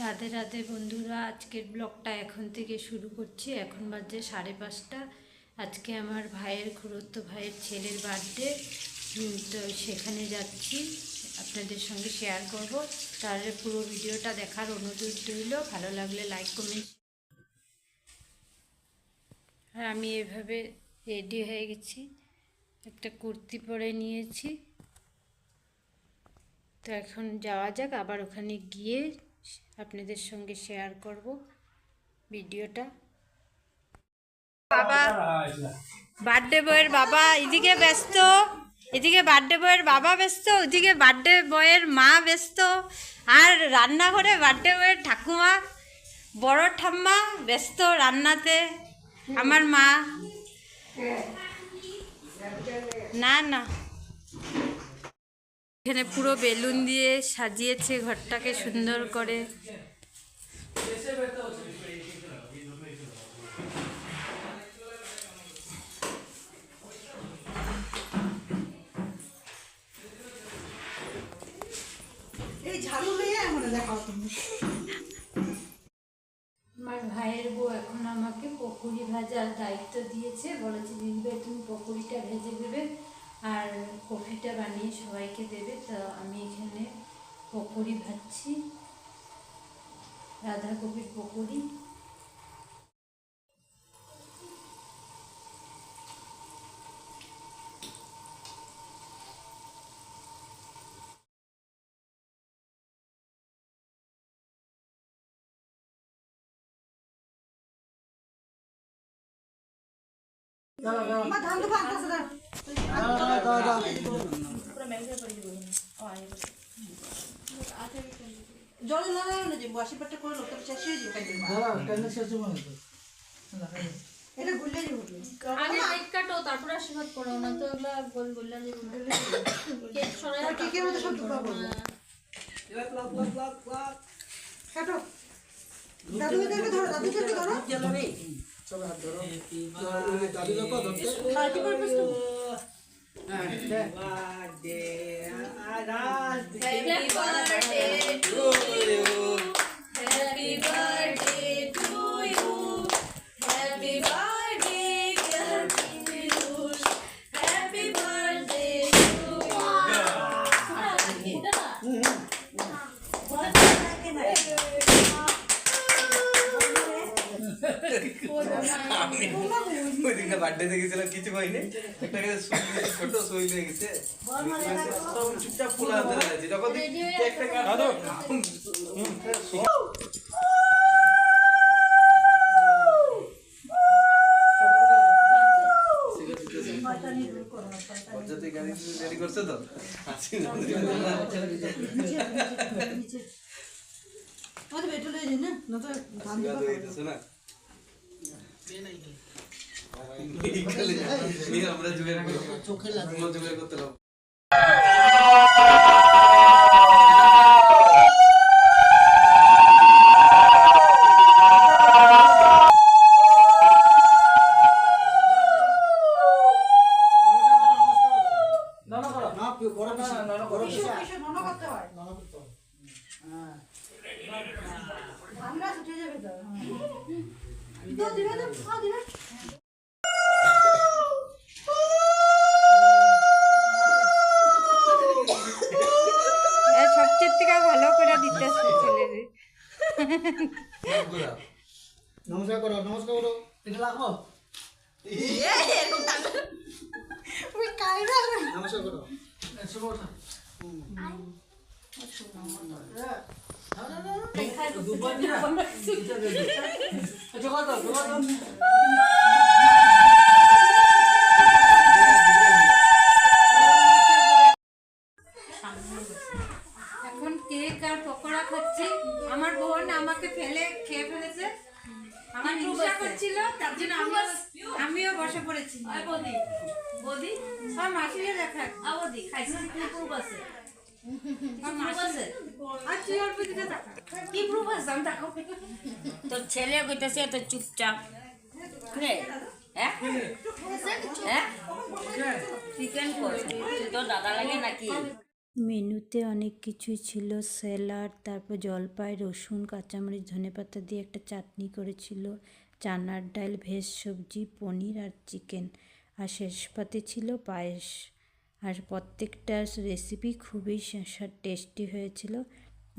রাধে রাধে বন্ধুরা, আজকের ব্লগটা এখন থেকে শুরু করছি। এখন বাজে সাড়ে পাঁচটা। আজকে আমার ভাইয়ের খুড়ত্ব ভাইয়ের ছেলের বার্থডে। তো সেখানে যাচ্ছি। আপনাদের সঙ্গে শেয়ার করব। তাহলে পুরো ভিডিওটা দেখার অনুরোধ রইল। ভালো লাগলে লাইক, কমেন্ট। আর আমি এভাবে রেডি হয়ে গেছি। একটা কুর্তি পরে নিয়েছি। তো এখন যাওয়া যাক। আবার ওখানে গিয়ে আপনাদের সঙ্গে শেয়ার করব ভিডিওটা। বাবা বার্থডে বয়ের বাবা, এদিকে ব্যস্ত, এদিকে বার্থডে বয়ের বাবা ব্যস্ত, ওদিকে বার্থডে বয়ের মা ব্যস্ত, আর রান্নাঘরে বার্থডে বয়ের ঠাকুমা, বড় ঠাম্মা ব্যস্ত রান্নাতে, আমার মা। না না। এখানে পুরো বেলুন দিয়ে সাজিয়েছে ঘরটাকে সুন্দর করে। আমার ভাইয়ের বউ এখন আমাকে পকুড়ি ভাজার দায়িত্ব দিয়েছে। বলেছে দিদিভাই তুমি পকুড়িটা ভেজে দেবে। আর কফিটা বানিয়ে সবাইকে দেবে তো আমি এখানে পকুড়ি ভাজছি। রাধাকপির পকুড়ি। আছে না জল না যে পেটে করে লোকটা শেষ হয়ে যাবে এটা গুললে যাবে আগে কেক কাটো তারপর আশীর্বাদ করো না তো এগুলা গোল গোল্লা যে কেক সরাই আর কেকের মধ্যে সব ঢুকাবো কাটো দাদুকে ধরো দাদুকে ধরো হ্যাপি বার্থডে টু ওই দিনটা বার্থডে গেছিলাম কিছু হয়নি একটা গেছে ছোট সুই হয়ে গেছে সব চুপচাপ ফুলা হাতে আছে যখন Ready হয়ে কেকটা কাটো পর্যাতে গাড়ি করছে তো না তো ধান দিবা শোনা আমরা জোগাড় চোখে লাগে জোগাড় করতে লাগবো মনে হয় আমরা ছুটে যাবে তো সবচেয়ে থেকে ভালো করে দিতেছে ছেলেরে নমস্কার করো নমস্কার করো। এটা লাগবো নমস্কার করো। এখন কেক আর পকোড়া খাচ্ছি। আমার বোন আমাকে ফেলে খেয়ে ফেলেছে। আমার হিংসা করছিল তার জন্য আমিও আমিও বসে পড়েছি। বদি। বদি। সব মাসিরে দেখা আর বদি খাইছিস কি আছে ছেলে চুপচাপ। হ্যাঁ? হ্যাঁ? মেনুতে অনেক কিছুই ছিল। স্যালাড, তারপর জলপাই, রসুন, কাঁচামরিচ ধনেপাতা দিয়ে একটা চাটনি করেছিল। চানার ডাল, ভেজ সবজি, পনির আর চিকেন। আর শেষ পাতে ছিল পায়েস। আর প্রত্যেকটা রেসিপি খুবই টেস্টি হয়েছিল।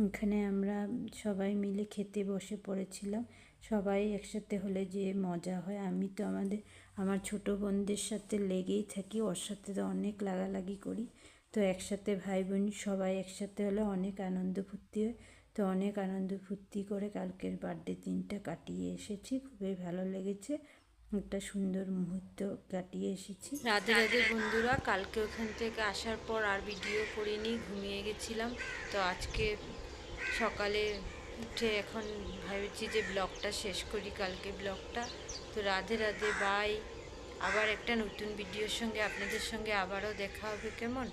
এখানে আমরা সবাই মিলে খেতে বসে পড়েছিলাম। সবাই একসাথে হলে যে মজা হয়। আমি তো আমাদের, আমার ছোটো বোনদের সাথে লেগেই থাকি। ওর সাথে তো অনেক লাগালাগি করি। তো একসাথে ভাই বোন সবাই একসাথে হলে অনেক আনন্দ ফুর্তি হয়। তো অনেক আনন্দ ফুর্তি করে কালকের বার্থডে দিনটা কাটিয়ে এসেছি। খুবই ভালো লেগেছে। একটা সুন্দর মুহূর্ত কাটিয়ে এসেছি। রাধে রাধে বন্ধুরা, কালকে ওখান থেকে আসার পর আর ভিডিও করিনি, ঘুমিয়ে গেছিলাম। তো আজকে সকালে উঠে এখন ভাবছি যে ব্লগটা শেষ করি, কালকে ব্লগটা। তো রাধে রাধে বাই আবার একটা নতুন ভিডিওর সঙ্গে আপনাদের সঙ্গে আবারও দেখা হবে, কেমন?